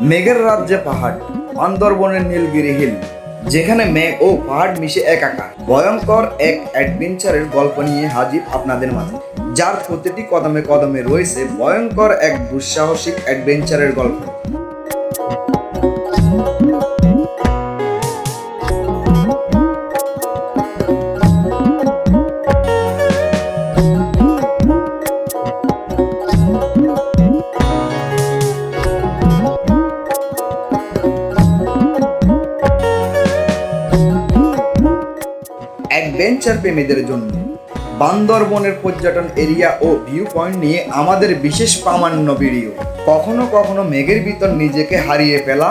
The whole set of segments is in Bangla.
মেঘের রাজ্যে পাহাড়, বান্দরবনের নীলগিরি হিল, যেখানে মেঘ ও পাহাড় মিশে একাকার। ভয়ঙ্কর এক অ্যাডভেঞ্চারের গল্প নিয়ে হাজির আপনাদের মাঝে, যার প্রতিটি কদমে কদমে রয়েছে ভয়ঙ্কর এক দুঃসাহসিক অ্যাডভেঞ্চারের গল্প। অ্যাডভেঞ্চার প্রেমীদের জন্য বান্দরবনের পর্যটন এরিয়া ও ভিউ পয়েন্ট নিয়ে আমাদের বিশেষ প্রামাণ্য ভিডিও। কখনো কখনো মেঘের ভিতর নিজেকে হারিয়ে ফেলা,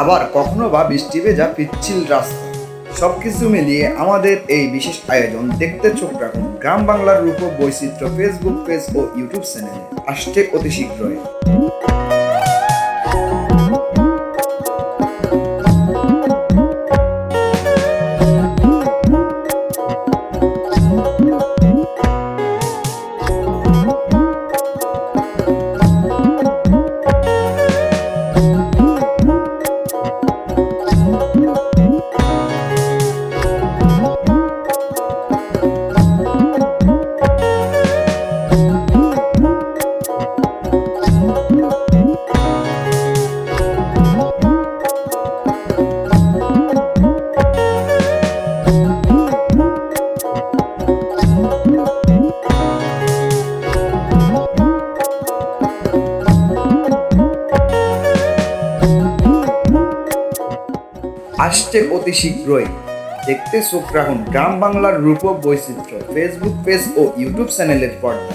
আবার কখনো বা বৃষ্টি ভেজা পিচ্ছিল রাস্তা। সবকিছু মিলিয়ে আমাদের এই বিশেষ আয়োজন দেখতে চোখ রাখুন গ্রাম বাংলার রূপ বৈচিত্র্য ফেসবুক পেজ ও ইউটিউব চ্যানেলে আসছে অতি শীঘ্রই। আসছে অতি শীঘ্রই। দেখতে চোখ রাখুন গ্রাম বাংলার রূপ বৈচিত্র্য। ফেসবুক পেজ ও ইউটিউব চ্যানেলের পর্দা